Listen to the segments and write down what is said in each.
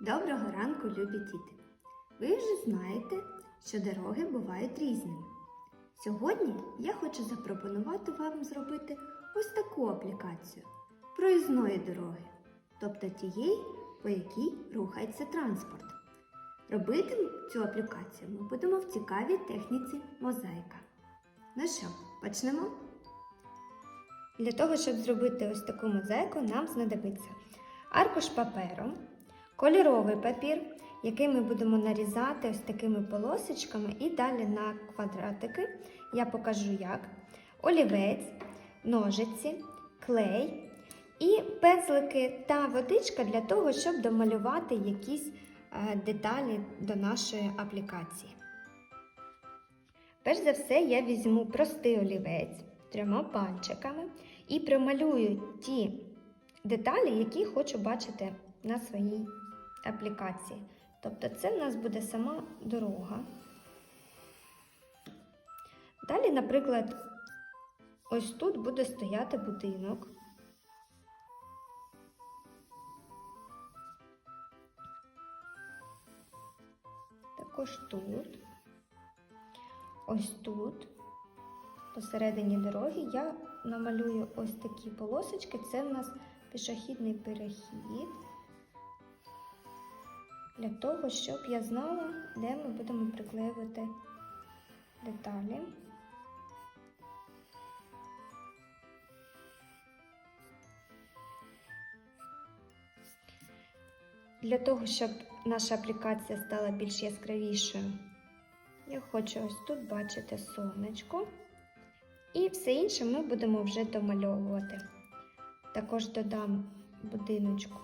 Доброго ранку, любі діти! Ви вже знаєте, що дороги бувають різними. Сьогодні я хочу запропонувати вам зробити ось таку аплікацію проїзної дороги, тобто тієї, по якій рухається транспорт. Робити цю аплікацію ми будемо в цікавій техніці мозаїка. Ну що, почнемо? Для того, щоб зробити ось таку мозаїку, нам знадобиться аркуш паперу, кольоровий папір, який ми будемо нарізати ось такими полосочками і далі на квадратики. Я покажу як. Олівець, ножиці, клей і пензлики та водичка для того, щоб домалювати якісь е, деталі до нашої аплікації. Перш за все, я візьму простий олівець трьома пальчиками і промалюю ті деталі, які хочу бачити на своїй аплікації. Тобто це в нас буде сама дорога. Далі, наприклад, ось тут буде стояти будинок. Також тут, ось тут, посередині дороги, я намалюю ось такі полосочки. Це в нас пішохідний перехід для того, щоб я знала, де ми будемо приклеювати деталі. Для того, щоб наша аплікація стала більш яскравішою, я хочу ось тут бачити сонечко. І все інше ми будемо вже домальовувати. Також додам будиночку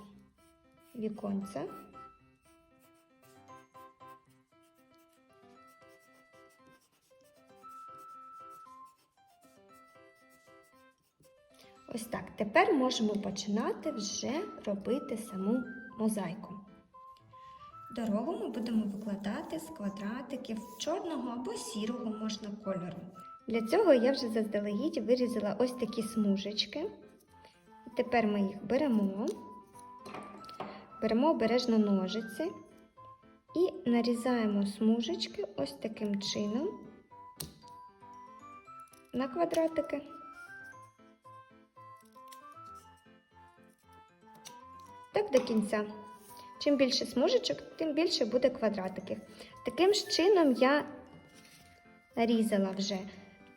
віконце. Ось так. Тепер можемо починати вже робити саму мозаїку. Дорогу ми будемо викладати з квадратиків чорного або сірого можна кольору. Для цього я вже заздалегідь вирізала ось такі смужечки. Тепер ми їх беремо, беремо обережно ножиці і нарізаємо смужечки ось таким чином на квадратики. Так до кінця. Чим більше смужечок, тим більше буде квадратиків. Таким ж чином я нарізала вже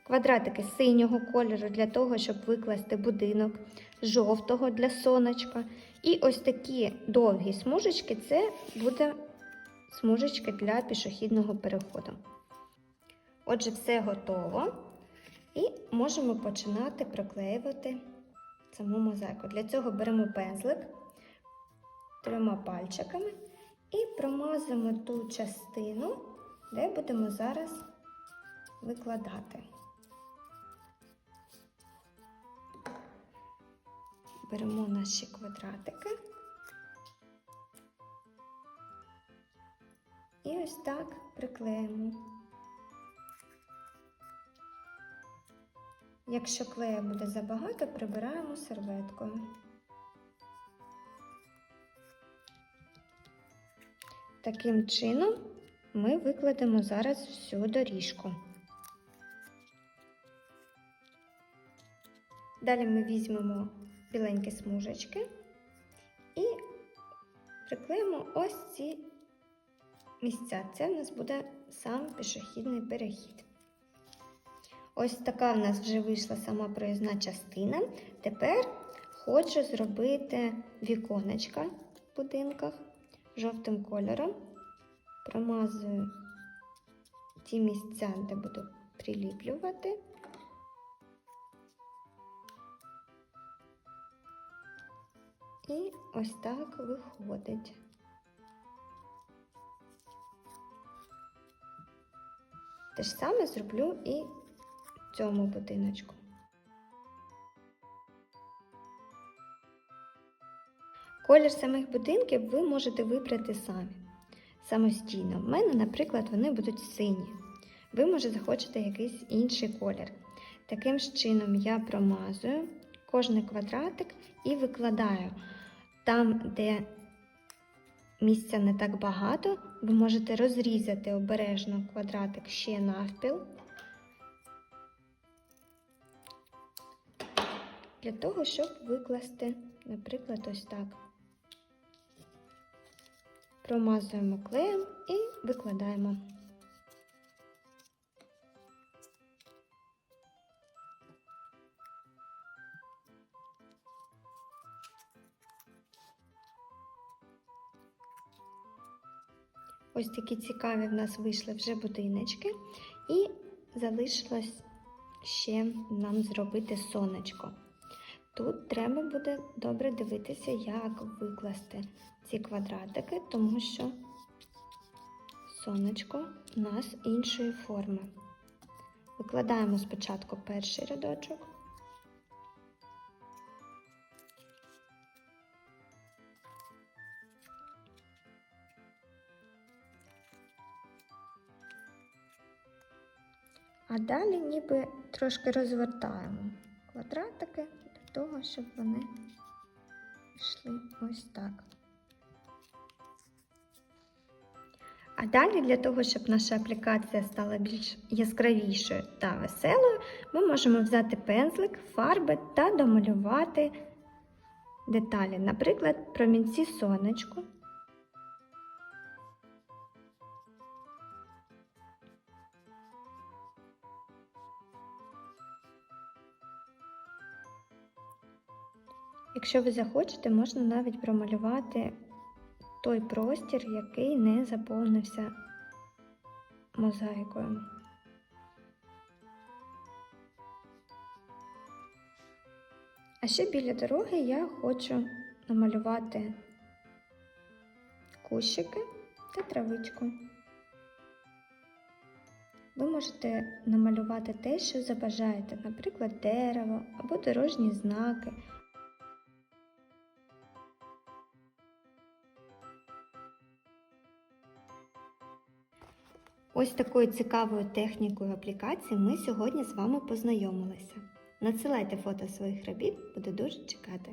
квадратики синього кольору для того, щоб викласти будинок, жовтого для сонечка. І ось такі довгі смужечки це буде смужечки для пішохідного переходу. Отже, все готово. І можемо починати приклеювати саму мозаїку. Для цього беремо пензлик трьома пальчиками і промазуємо ту частину, де будемо зараз викладати. Беремо наші квадратики і ось так приклеїмо. Якщо клея буде забагато, прибираємо серветкою. Таким чином ми викладемо зараз всю доріжку. Далі ми візьмемо біленькі смужечки і приклеїмо ось ці місця. Це в нас буде сам пішохідний перехід. Ось така в нас вже вийшла сама проїзна частина. Тепер хочу зробити віконечка в будинках жовтим кольором. Промазую ті місця, де буду приліплювати. І ось так виходить. Те ж саме зроблю і в цьому будиночку. Колір самих будинків ви можете вибрати самі самостійно. У мене, наприклад, вони будуть сині. Ви, може, захочете якийсь інший колір. Таким чином я промазую кожний квадратик і викладаю там, де місця не так багато, ви можете розрізати обережно квадратик ще навпіл. Для того, щоб викласти, наприклад, ось так. Промазуємо клеєм і викладаємо. Ось такі цікаві в нас вийшли вже будиночки, і залишилось ще нам зробити сонечко. Тут треба буде добре дивитися, як викласти ці квадратики, тому що сонечко у нас іншої форми. Викладаємо спочатку перший рядочок. А далі ніби трошки розвертаємо квадратики того, щоб вони йшли ось так. А далі для того, щоб наша аплікація стала більш яскравішою та веселою, ми можемо взяти пензлик, фарби та домалювати деталі, наприклад, промінці сонечку. Якщо ви захочете, можна навіть промалювати той простір, який не заповнився мозаїкою. А ще біля дороги я хочу намалювати кущики та травичку. Ви можете намалювати те, що забажаєте, наприклад, дерево або дорожні знаки. Ось такою цікавою технікою аплікації ми сьогодні з вами познайомилися. Надсилайте фото своїх робіт, буду дуже чекати.